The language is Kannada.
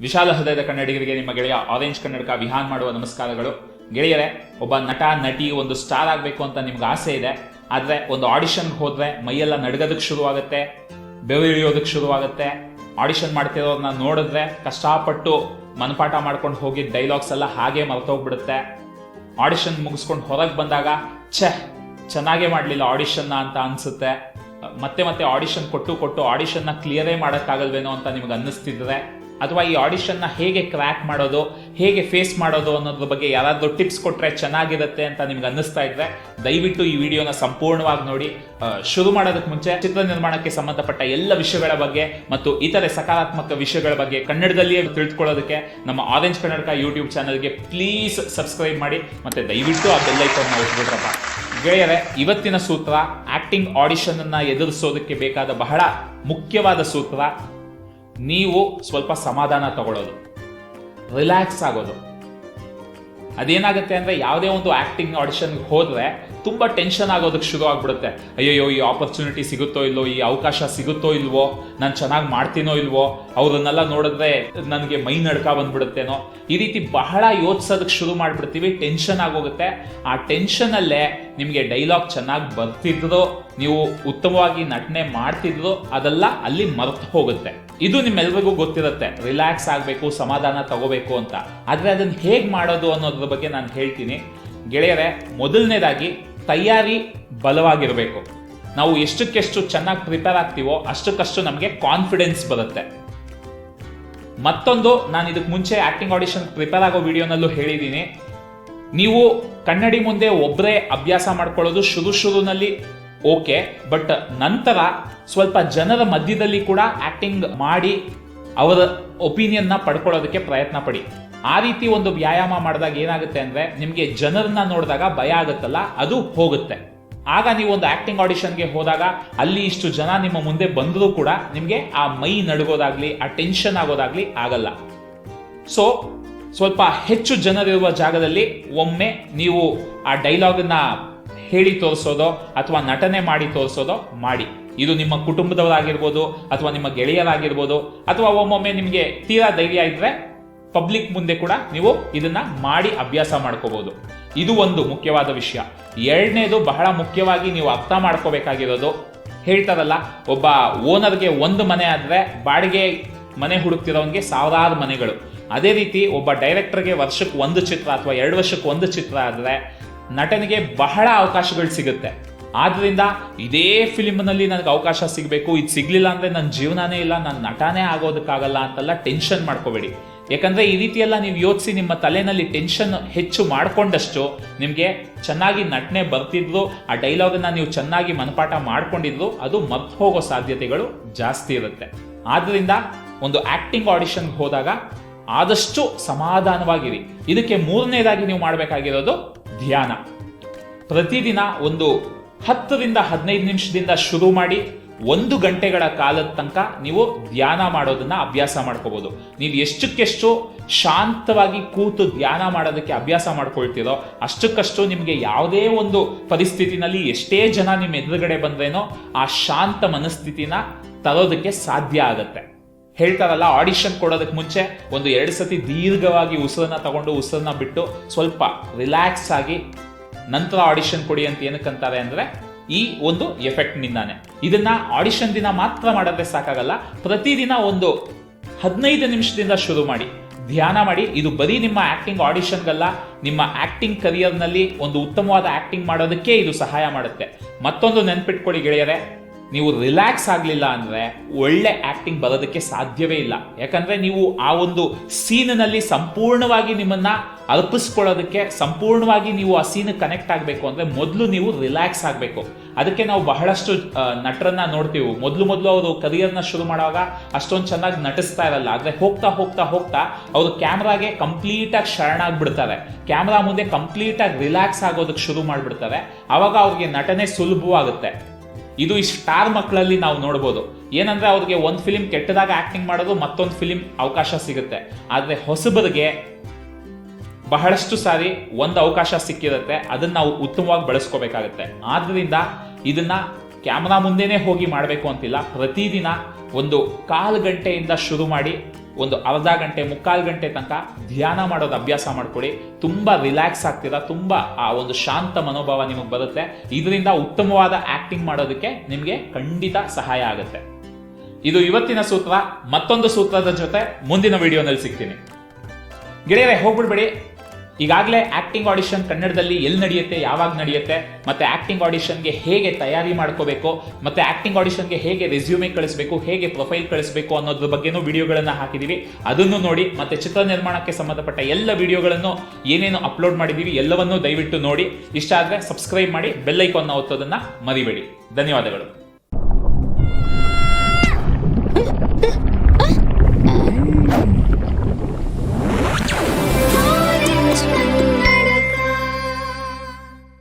ವಿಶಾಲ ಹೃದಯದ ಕನ್ನಡಿಗರಿಗೆ ನಿಮ್ಮ ಗೆಳೆಯ ಆರೆಂಜ್ ಕನ್ನಡಕ ವಿಹಾನ್ ಮಾಡುವ ನಮಸ್ಕಾರಗಳು. ಗೆಳೆಯರೆ, ಒಬ್ಬ ನಟ, ನಟಿ, ಒಂದು ಸ್ಟಾರ್ ಆಗಬೇಕು ಅಂತ ನಿಮ್ಗೆ ಆಸೆ ಇದೆ. ಆದರೆ ಒಂದು ಆಡಿಷನ್ಗೆ ಹೋದರೆ ಮೈಯೆಲ್ಲ ನಡ್ಗೋದಕ್ಕೆ ಶುರುವಾಗುತ್ತೆ ಬೆವರು ಇಳಿಯೋದಕ್ಕೆ ಶುರುವಾಗುತ್ತೆ. ಆಡಿಷನ್ ಮಾಡ್ತಿರೋರನ್ನ ನೋಡಿದ್ರೆ ಕಷ್ಟಪಟ್ಟು ಮನಪಾಠ ಮಾಡ್ಕೊಂಡು ಹೋಗಿದ್ದ ಡೈಲಾಗ್ಸ್ ಎಲ್ಲ ಹಾಗೆ ಮರೆತೋಗ್ಬಿಡುತ್ತೆ. ಆಡಿಷನ್ ಮುಗಿಸ್ಕೊಂಡು ಹೊರಗೆ ಬಂದಾಗ, ಛೆ, ಚೆನ್ನಾಗೇ ಮಾಡಲಿಲ್ಲ ಆಡಿಷನ್ನ ಅಂತ ಅನಿಸುತ್ತೆ. ಮತ್ತೆ ಮತ್ತೆ ಆಡಿಷನ್ ಕೊಟ್ಟು ಕೊಟ್ಟು ಆಡಿಷನ್ನ ಕ್ಲಿಯರೇ ಮಾಡೋಕ್ಕಾಗಲ್ವೇನೋ ಅಂತ ನಿಮ್ಗೆ ಅನ್ನಿಸ್ತಿದ್ರೆ ಅಥವಾ ಈ ಆಡಿಷನ್ನ ಹೇಗೆ ಕ್ರ್ಯಾಕ್ ಮಾಡೋದು, ಹೇಗೆ ಫೇಸ್ ಮಾಡೋದು ಅನ್ನೋದ್ರ ಬಗ್ಗೆ ಯಾರಾದರೂ ಟಿಪ್ಸ್ ಕೊಟ್ಟರೆ ಚೆನ್ನಾಗಿರುತ್ತೆ ಅಂತ ನಿಮ್ಗೆ ಅನ್ನಿಸ್ತಾ ಇದ್ರೆ ದಯವಿಟ್ಟು ಈ ವಿಡಿಯೋನ ಸಂಪೂರ್ಣವಾಗಿ ನೋಡಿ. ಶುರು ಮಾಡೋದಕ್ಕೆ ಮುಂಚೆ ಚಿತ್ರ ನಿರ್ಮಾಣಕ್ಕೆ ಸಂಬಂಧಪಟ್ಟ ಎಲ್ಲ ವಿಷಯಗಳ ಬಗ್ಗೆ ಮತ್ತು ಇತರೆ ಸಕಾರಾತ್ಮಕ ವಿಷಯಗಳ ಬಗ್ಗೆ ಕನ್ನಡದಲ್ಲಿಯೇ ತಿಳಿದುಕೊಳ್ಳೋದಕ್ಕೆ ನಮ್ಮ ಆರೆಂಜ್ ಕನ್ನಡಕ ಯೂಟ್ಯೂಬ್ ಚಾನಲ್ಗೆ ಪ್ಲೀಸ್ ಸಬ್ಸ್ಕ್ರೈಬ್ ಮಾಡಿ ಮತ್ತು ದಯವಿಟ್ಟು ಆ ಬೆಲ್ ಐಕಾನ್ನ ಒತ್ಬಿಡ್ರಪ್ಪ. ಗೆಳೆಯರೆ, ಇವತ್ತಿನ ಸೂತ್ರ ಆಕ್ಟಿಂಗ್ ಆಡಿಷನ್ ಅನ್ನ ಎದುರಿಸೋದಕ್ಕೆ ಬೇಕಾದ ಬಹಳ ಮುಖ್ಯವಾದ ಸೂತ್ರ ನೀವು ಸ್ವಲ್ಪ ಸಮಾಧಾನ ತಗೊಳ್ಳೋದು. ರಿಲ್ಯಾಕ್ಸ್ ಆಗೋದು. ಅದೇನಾಗುತ್ತೆ ಅಂದರೆ ಯಾವುದೇ ಒಂದು ಆ್ಯಕ್ಟಿಂಗ್ ಆಡಿಷನ್ಗೆ ಹೋದರೆ ತುಂಬ ಟೆನ್ಷನ್ ಆಗೋದಕ್ಕೆ ಶುರು ಆಗಿಬಿಡುತ್ತೆ. ಅಯ್ಯಯ್ಯೋ, ಈ ಆಪರ್ಚುನಿಟಿ ಸಿಗುತ್ತೋ ಇಲ್ವೋ, ಈ ಅವಕಾಶ ಸಿಗುತ್ತೋ ಇಲ್ವೋ, ನಾನು ಚೆನ್ನಾಗಿ ಮಾಡ್ತೀನೋ ಇಲ್ವೋ, ಅವ್ರನ್ನೆಲ್ಲ ನೋಡಿದ್ರೆ ನನಗೆ ಮೈ ನಡ್ಕ ಬಂದ್ಬಿಡುತ್ತೇನೋ. ಈ ರೀತಿ ಬಹಳ ಯೋಚಿಸೋದಕ್ಕೆ ಶುರು ಮಾಡಿಬಿಡ್ತೀವಿ ಟೆನ್ಷನ್ ಆಗೋಗುತ್ತೆ. ಆ ಟೆನ್ಷನಲ್ಲೇ ನಿಮಗೆ ಡೈಲಾಗ್ ಚೆನ್ನಾಗಿ ಬರ್ತಿದ್ರು ನೀವು ಉತ್ತಮವಾಗಿ ನಟನೆ ಮಾಡ್ತಿದ್ರು ಅದೆಲ್ಲ ಅಲ್ಲಿ ಮರೆತು ಹೋಗುತ್ತೆ. ಇದು ನಿಮ್ಮೆಲ್ರಿಗೂ ಗೊತ್ತಿರುತ್ತೆ. ರಿಲ್ಯಾಕ್ಸ್ ಆಗಬೇಕು, ಸಮಾಧಾನ ತಗೋಬೇಕು ಅಂತ. ಆದರೆ ಅದನ್ನು ಹೇಗೆ ಮಾಡೋದು ಅನ್ನೋದ್ರ ಬಗ್ಗೆ ನಾನು ಹೇಳ್ತೀನಿ. ಗೆಳೆಯರೆ, ಮೊದಲನೇದಾಗಿ ತಯಾರಿ ಬಲವಾಗಿರಬೇಕು. ನಾವು ಎಷ್ಟಕ್ಕೆಷ್ಟು ಚೆನ್ನಾಗಿ ಪ್ರಿಪೇರ್ ಆಗ್ತೀವೋ ಅಷ್ಟಕ್ಕಷ್ಟು ನಮಗೆ ಕಾನ್ಫಿಡೆನ್ಸ್ ಬರುತ್ತೆ. ಮತ್ತೊಂದು, ನಾನು ಇದಕ್ಕೆ ಮುಂಚೆ ಆ್ಯಕ್ಟಿಂಗ್ ಆಡಿಷನ್ ಪ್ರಿಪೇರ್ ಆಗೋ ವಿಡಿಯೋನಲ್ಲೂ ಹೇಳಿದ್ದೀನಿ ನೀವು ಕನ್ನಡಿ ಮುಂದೆ ಒಬ್ಬರೇ ಅಭ್ಯಾಸ ಮಾಡ್ಕೊಳ್ಳೋದು ಶುರು ಶುರುನಲ್ಲಿ ಓಕೆ, ಬಟ್ ನಂತರ ಸ್ವಲ್ಪ ಜನರ ಮಧ್ಯದಲ್ಲಿ ಕೂಡ ಆಕ್ಟಿಂಗ್ ಮಾಡಿ ಅವರ ಒಪಿನಿಯನ್ನ ಪಡ್ಕೊಳ್ಳೋದಕ್ಕೆ ಪ್ರಯತ್ನ ಪಡಿ. ಆ ರೀತಿ ಒಂದು ವ್ಯಾಯಾಮ ಮಾಡಿದಾಗ ಏನಾಗುತ್ತೆ ಅಂದ್ರೆ ನಿಮಗೆ ಜನರನ್ನ ನೋಡಿದಾಗ ಭಯ ಆಗುತ್ತಲ್ಲ, ಅದು ಹೋಗುತ್ತೆ. ಆಗ ನೀವು ಒಂದು ಆಕ್ಟಿಂಗ್ ಆಡಿಷನ್ಗೆ ಹೋದಾಗ ಅಲ್ಲಿ ಇಷ್ಟು ಜನ ನಿಮ್ಮ ಮುಂದೆ ಬಂದರೂ ಕೂಡ ನಿಮಗೆ ಆ ಮೈ ನಡಗೋದಾಗ್ಲಿ, ಆ ಟೆನ್ಷನ್ ಆಗೋದಾಗ್ಲಿ ಆಗಲ್ಲ. ಸೊ ಸ್ವಲ್ಪ ಹೆಚ್ಚು ಜನರಿರುವ ಜಾಗದಲ್ಲಿ ಒಮ್ಮೆ ನೀವು ಆ ಡೈಲಾಗನ್ನ ಹೇಳಿ ತೋರಿಸೋದೋ ಅಥವಾ ನಟನೆ ಮಾಡಿ ತೋರಿಸೋದೋ ಮಾಡಿ. ಇದು ನಿಮ್ಮ ಕುಟುಂಬದವರಾಗಿರ್ಬೋದು ಅಥವಾ ನಿಮ್ಮ ಗೆಳೆಯರಾಗಿರ್ಬೋದು ಅಥವಾ ಒಮ್ಮೊಮ್ಮೆ ನಿಮಗೆ ತೀರಾ ಧೈರ್ಯ ಇದ್ರೆ ಪಬ್ಲಿಕ್ ಮುಂದೆ ಕೂಡ ನೀವು ಇದನ್ನ ಮಾಡಿ ಅಭ್ಯಾಸ ಮಾಡ್ಕೋಬಹುದು ಇದು ಒಂದು ಮುಖ್ಯವಾದ ವಿಷಯ. ಎರಡನೇದು ಬಹಳ ಮುಖ್ಯವಾಗಿ ನೀವು ಅರ್ಥ ಮಾಡ್ಕೋಬೇಕಾಗಿರೋದು. ಹೇಳ್ತಾರಲ್ಲ, ಒಬ್ಬ ಓನರ್ಗೆ ಒಂದು ಮನೆ ಆದ್ರೆ ಬಾಡಿಗೆ ಮನೆ ಹುಡುಕ್ತಿರೋನ್ಗೆ ಸಾವಿರಾರು ಮನೆಗಳು. ಅದೇ ರೀತಿ ಒಬ್ಬ ಡೈರೆಕ್ಟರ್ಗೆ ವರ್ಷಕ್ಕೆ ಒಂದು ಚಿತ್ರ ಅಥವಾ ಎರಡು ವರ್ಷಕ್ಕೆ ಒಂದು ಚಿತ್ರ ಆದರೆ ನಟನಿಗೆ ಬಹಳ ಅವಕಾಶಗಳು ಸಿಗುತ್ತೆ. ಆದ್ದರಿಂದ ಇದೇ ಫಿಲಿಮ್ನಲ್ಲಿ ನನಗೆ ಅವಕಾಶ ಸಿಗಬೇಕು. ಇದು ಸಿಗ್ಲಿಲ್ಲ ಅಂದ್ರೆ ನನ್ನ ಜೀವನನೇ ಇಲ್ಲ, ನನ್ನ ನಟನೇ ಆಗೋದಕ್ಕಾಗಲ್ಲ ಅಂತೆಲ್ಲ ಟೆನ್ಷನ್ ಮಾಡ್ಕೋಬೇಡಿ. ಯಾಕಂದ್ರೆ ಈ ರೀತಿ ಎಲ್ಲ ನೀವು ಯೋಚಿಸಿ ನಿಮ್ಮ ತಲೆನಲ್ಲಿ ಟೆನ್ಷನ್ ಹೆಚ್ಚು ಮಾಡಿಕೊಂಡಷ್ಟು ನಿಮಗೆ ಚೆನ್ನಾಗಿ ನಟನೆ ಬರ್ತಿದ್ರು ಆ ಡೈಲಾಗನ್ನು ನೀವು ಚೆನ್ನಾಗಿ ಮನಪಾಠ ಮಾಡ್ಕೊಂಡಿದ್ರು ಅದು ಮರ್ತು ಹೋಗೋ ಸಾಧ್ಯತೆಗಳು ಜಾಸ್ತಿ ಇರುತ್ತೆ. ಆದ್ದರಿಂದ ಒಂದು ಆ್ಯಕ್ಟಿಂಗ್ ಆಡಿಷನ್ಗೆ ಹೋದಾಗ ಆದಷ್ಟು ಸಮಾಧಾನವಾಗಿರಿ. ಇದಕ್ಕೆ ಮೂರನೇದಾಗಿ ನೀವು ಮಾಡಬೇಕಾಗಿರೋದು ಧ್ಯಾನ. ಪ್ರತಿದಿನ ಒಂದು ಹತ್ತರಿಂದ ಹದಿನೈದು ನಿಮಿಷದಿಂದ ಶುರು ಮಾಡಿ ಒಂದು ಗಂಟೆಗಳ ಕಾಲದ ತನಕ ನೀವು ಧ್ಯಾನ ಮಾಡೋದನ್ನ ಅಭ್ಯಾಸ ಮಾಡ್ಕೋಬಹುದು ನೀವು ಎಷ್ಟಕ್ಕೆಷ್ಟು ಶಾಂತವಾಗಿ ಕೂತು ಧ್ಯಾನ ಮಾಡೋದಕ್ಕೆ ಅಭ್ಯಾಸ ಮಾಡ್ಕೊಳ್ತೀರೋ, ಅಷ್ಟಕ್ಕಷ್ಟು ನಿಮಗೆ ಯಾವುದೇ ಒಂದು ಪರಿಸ್ಥಿತಿನಲ್ಲಿ ಎಷ್ಟೇ ಜನ ನಿಮ್ಮ ಎದುರುಗಡೆ ಬಂದ್ರೇನೋ ಆ ಶಾಂತ ಮನಸ್ಥಿತಿನ ತರೋದಕ್ಕೆ ಸಾಧ್ಯ ಆಗತ್ತೆ. ಹೇಳ್ತಾರಲ್ಲ ಆಡಿಷನ್ ಕೊಡೋದಕ್ಕೆ ಮುಂಚೆ ಒಂದು ಎರಡು ಸತಿ ದೀರ್ಘವಾಗಿ ಉಸಿರನ್ನ ತಗೊಂಡು ಉಸಿರನ್ನ ಬಿಟ್ಟು ಸ್ವಲ್ಪ ರಿಲ್ಯಾಕ್ಸ್ ಆಗಿ ನಂತರ ಆಡಿಷನ್ ಕೊಡಿ ಅಂತ ಏನಕ್ಕಂತಾರೆ ಅಂದ್ರೆ ಈ ಒಂದು ಎಫೆಕ್ಟ್ ನಿಂದಾನೆ. ಇದನ್ನ ಆಡಿಷನ್ ದಿನ ಮಾತ್ರ ಮಾಡಿದ್ರೆ ಸಾಕಾಗಲ್ಲ. ಪ್ರತಿದಿನ ಒಂದು ಹದಿನೈದು ನಿಮಿಷದಿಂದ ಶುರು ಮಾಡಿ, ಧ್ಯಾನ ಮಾಡಿ. ಇದು ಬರೀ ನಿಮ್ಮ ಆಕ್ಟಿಂಗ್ ಆಡಿಷನ್ಗಲ್ಲ ನಿಮ್ಮ ಆಕ್ಟಿಂಗ್ ಕರಿಯರ್ನಲ್ಲಿ ಒಂದು ಉತ್ತಮವಾದ ಆಕ್ಟಿಂಗ್ ಮಾಡೋದಕ್ಕೆ ಇದು ಸಹಾಯ ಮಾಡುತ್ತೆ. ಮತ್ತೊಂದು ನೆನ್ಪಿಟ್ಕೊಳ್ಳಿ ಗೆಳೆಯರೆ ನೀವು ರಿಲ್ಯಾಕ್ಸ್ ಆಗಲಿಲ್ಲ ಅಂದರೆ ಒಳ್ಳೆ ಆ್ಯಕ್ಟಿಂಗ್ ಬರೋದಕ್ಕೆ ಸಾಧ್ಯವೇ ಇಲ್ಲ. ಯಾಕಂದರೆ ನೀವು ಆ ಒಂದು ಸೀನಿನಲ್ಲಿ ಸಂಪೂರ್ಣವಾಗಿ ನಿಮ್ಮನ್ನು ಅರ್ಪಿಸ್ಕೊಳ್ಳೋದಕ್ಕೆ ಸಂಪೂರ್ಣವಾಗಿ ನೀವು ಆ ಸೀನ್ ಕನೆಕ್ಟ್ ಆಗಬೇಕು ಅಂದರೆ ಮೊದಲು ನೀವು ರಿಲ್ಯಾಕ್ಸ್ ಆಗಬೇಕು. ಅದಕ್ಕೆ ನಾವು ಬಹಳಷ್ಟು ನಟರನ್ನ ನೋಡ್ತೀವಿ. ಮೊದಲು ಮೊದಲು ಅವರು ಕರಿಯರ್ನ ಶುರು ಮಾಡುವಾಗ ಅಷ್ಟೊಂದು ಚೆನ್ನಾಗಿ ನಟಿಸ್ತಾ ಇರಲ್ಲ. ಆದರೆ ಹೋಗ್ತಾ ಹೋಗ್ತಾ ಹೋಗ್ತಾ ಅವರು ಕ್ಯಾಮ್ರಾಗೆ ಕಂಪ್ಲೀಟಾಗಿ ಶರಣಾಗ್ಬಿಡ್ತಾರೆ ಕ್ಯಾಮ್ರಾ ಮುಂದೆ ಕಂಪ್ಲೀಟಾಗಿ ರಿಲ್ಯಾಕ್ಸ್ ಆಗೋದಕ್ಕೆ ಶುರು ಮಾಡಿಬಿಡ್ತಾರೆ. ಆವಾಗ ಅವ್ರಿಗೆ ನಟನೆ ಸುಲಭವಾಗುತ್ತೆ. ಇದು ಈ ಸ್ಟಾರ್ ಮಕ್ಕಳಲ್ಲಿ ನಾವು ನೋಡ್ಬೋದು. ಏನಂದ್ರೆ ಅವ್ರಿಗೆ ಒಂದು ಫಿಲಿಮ್ ಕೆಟ್ಟದಾಗ ಆಕ್ಟಿಂಗ್ ಮಾಡೋದು ಮತ್ತೊಂದು ಫಿಲಿಮ್ ಅವಕಾಶ ಸಿಗುತ್ತೆ. ಆದರೆ ಹೊಸಬರಿಗೆ ಬಹಳಷ್ಟು ಸಾರಿ ಒಂದು ಅವಕಾಶ ಸಿಕ್ಕಿರುತ್ತೆ. ಅದನ್ನು ನಾವು ಉತ್ತಮವಾಗಿ ಬಳಸ್ಕೋಬೇಕಾಗುತ್ತೆ. ಆದ್ದರಿಂದ ಇದನ್ನ ಕ್ಯಾಮ್ರಾ ಮುಂದೆನೇ ಹೋಗಿ ಮಾಡಬೇಕು ಅಂತಿಲ್ಲ. ಪ್ರತಿದಿನ ಒಂದು ಕಾಲು ಗಂಟೆಯಿಂದ ಶುರು ಮಾಡಿ ಒಂದು ಅರ್ಧ ಗಂಟೆ, ಮುಕ್ಕಾಲು ಗಂಟೆ ತನಕ ಧ್ಯಾನ ಮಾಡೋದು ಅಭ್ಯಾಸ ಮಾಡ್ಕೊಳ್ಳಿ. ತುಂಬ ರಿಲ್ಯಾಕ್ಸ್ ಆಗ್ತೀರಾ? ತುಂಬ ಆ ಒಂದು ಶಾಂತ ಮನೋಭಾವ ನಿಮಗೆ ಬರುತ್ತೆ. ಇದರಿಂದ ಉತ್ತಮವಾದ ಆ್ಯಕ್ಟಿಂಗ್ ಮಾಡೋದಕ್ಕೆ ನಿಮಗೆ ಖಂಡಿತ ಸಹಾಯ ಆಗುತ್ತೆ. ಇದು ಇವತ್ತಿನ ಸೂತ್ರ. ಮತ್ತೊಂದು ಸೂತ್ರದ ಜೊತೆ ಮುಂದಿನ ವಿಡಿಯೋನಲ್ಲಿ ಸಿಗ್ತೀನಿ. ಗೆಳೆಯರೇ, ಹೋಗ್ಬಿಡ್ಬೇಡಿ. ಈಗಾಗಲೇ ಆಕ್ಟಿಂಗ್ ಆಡಿಷನ್ ಕನ್ನಡದಲ್ಲಿ ಎಲ್ಲಿ ನಡೆಯುತ್ತೆ, ಯಾವಾಗ ನಡೆಯುತ್ತೆ, ಮತ್ತೆ ಆಕ್ಟಿಂಗ್ ಆಡಿಷನ್ಗೆ ಹೇಗೆ ತಯಾರಿ ಮಾಡ್ಕೋಬೇಕು, ಮತ್ತೆ ಆಕ್ಟಿಂಗ್ ಆಡಿಷನ್ಗೆ ಹೇಗೆ ರೆಸ್ಯೂಮೆ ಕಳಿಸಬೇಕು, ಹೇಗೆ ಪ್ರೊಫೈಲ್ ಕಳಿಸಬೇಕು ಅನ್ನೋದ್ರ ಬಗ್ಗೆನೂ ವಿಡಿಯೋಗಳನ್ನು ಹಾಕಿದೀವಿ. ಅದನ್ನು ನೋಡಿ, ಮತ್ತೆ ಚಿತ್ರ ನಿರ್ಮಾಣಕ್ಕೆ ಸಂಬಂಧಪಟ್ಟ ಎಲ್ಲ ವಿಡಿಯೋಗಳನ್ನು ಏನೇನು ಅಪ್ಲೋಡ್ ಮಾಡಿದ್ದೀವಿ ಎಲ್ಲವನ್ನೂ ದಯವಿಟ್ಟು ನೋಡಿ. ಇಷ್ಟ ಆದರೆ ಸಬ್ಸ್ಕ್ರೈಬ್ ಮಾಡಿ, ಬೆಲ್ ಒತ್ತೋದನ್ನು ಒತ್ತೋದನ್ನ ಮರಿಬೇಡಿ. ಧನ್ಯವಾದಗಳು.